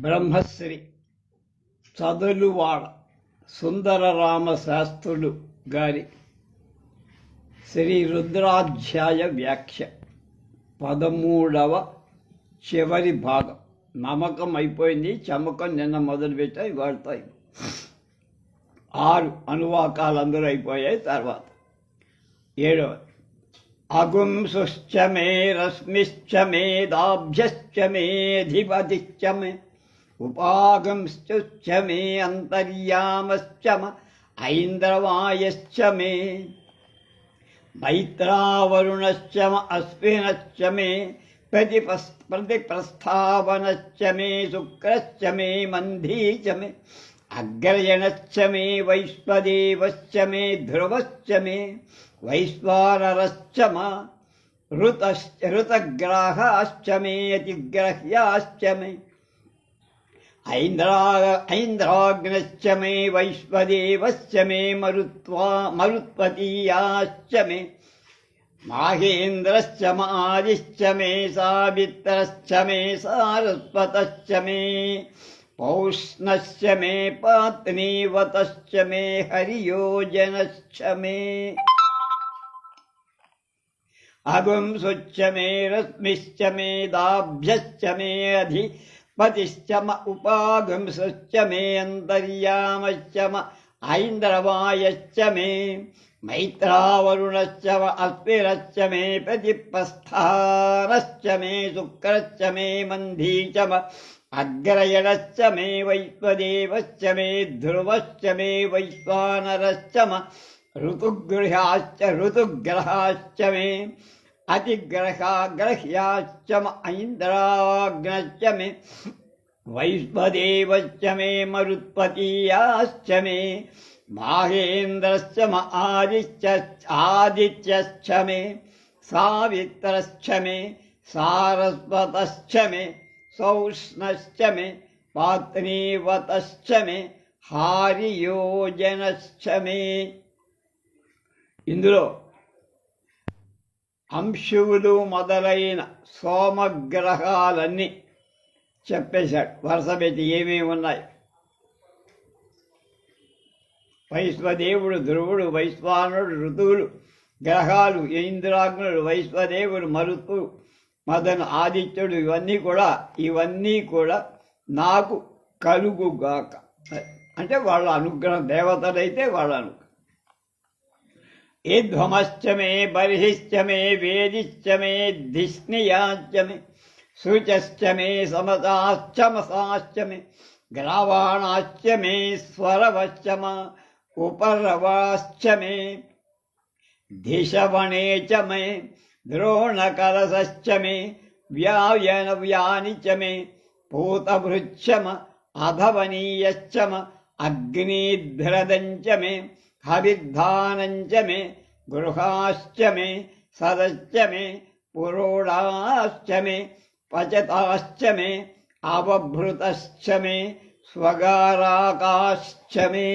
బ్రహ్మశ్రీ చదులువాడ సుందరరామ శాస్త్రులు గారి శ్రీ రుద్రాధ్యాయ వ్యాఖ్య పదమూడవ చివరి భాగం. నమ్మకం అయిపోయింది చమకం నిన్న మొదలుపెట్టాయి వాడతాయి ఆరు అనువాకాలు అందరూ అయిపోయాయి తర్వాత. ఏడవ అగుంసుశ్చ మే రశ్మిశ్చ మే మేధిపతిశ్చ మే उपागंश्च मे अन्तर्यामश्च म, ऐन्द्रवायश्च मे, मैत्रावरुणश्च म, अश्विनश्च मे प्रति प्रतिप्रस्थावनश्च मे, शुक्रश्च मे, मन्धी च मे अग्रजणश्च मे, वैश्वदेवश्च मे, ध्रुवश्च मे, वैश्वानरश्च ऋतग्राहाश्च मे, अतिग्रह्याश्च मे। ऐन्द्राग्नश्च मे वैश्वदेवश्च मे मरुत्वा मरुत्वतीयाश्च मे। माहेन्द्रश्च मादिश्च मे, सावित्रश्च मे, सारस्वतश्च मे। पौष्णश्च मे पात्नीवतश्च मे, हरियोजनश्च मे। अगुंसुश्च मे, रश्मिश्च मे, दाभ्यश्च मे, अधि పతిశ్చమ ఉపాగంసుచ్చ మే అంతర్యామశ్చమ ఐంద్రవాయశ్చ మే మైత్రావరుణశ్చ అస్తిరశ్చ మే ప్రతిపస్థానశ్చ మే శుక్రశ్చ మే మంధీచమ అగ్రయణశ్చ మే వైశ్వదేవశ్చ మే ధ్రువశ్చ మే వైశ్వానరశ్చమ ఋతుగృహాశ్చ ఋతుగ్రహాశ్చ మే मे वैश्वानरश्च म ऋतुगृहाश्च ऋतुग्रहाश्च मे अतिग्रहाग्रह्याश्च म ऐन्द्राग्नश्च मे वैश्वदेवश्च मे मरुत्पतीयाश्च मे माहेन्द्रश्च म आदिश्च आदित्यश्च मे सावित्रश्च मे सारस्वतश्च मे सौष्णश्च मे पात्नीवतश्च मे హారియోజనశ్చ మే ఇందులో అంశువులు మొదలైన సోమగ్రహాలన్నీ చెప్పేశాడు. వరుస పెట్టి ఏమేమి ఉన్నాయి? వైశ్వదేవుడు ధ్రువుడు వైశ్వానుడు ఋతువులు గ్రహాలు ఇంద్రాగ్నుడు వైశ్వదేవుడు మరుతు మదన ఆదిత్యుడు ఇవన్నీ కూడా ఇవన్నీ కూడా నాకు కలుగుగాక. అంటే వాళ్ళ అనుగ్రహం దేవతలైతే వాళ్ళ అనుగ్రహం. ईध्वमश्च मे बर्हिश्च मे वेदिश्च मे धिष्णियाश्च मे शुचश्च मे समताश्च मसाश्च मे ग्रावाणाश्च मे स्वरवश्च म उपरवाश्च मे धिषवणे च मे द्रोणकलशश्च मे व्यायनव्यानि च मे पूतभृच्छम अभवनीयश्च म अग्निध्रदञ्च मे హవిద్ధానంచ మే గృహాశ్చ మే సదశ్చ మే పురోడాశ్చ మే పచతాశ్చ మే అవభృతశ్చ మే స్వగారాకాశ్చ మే.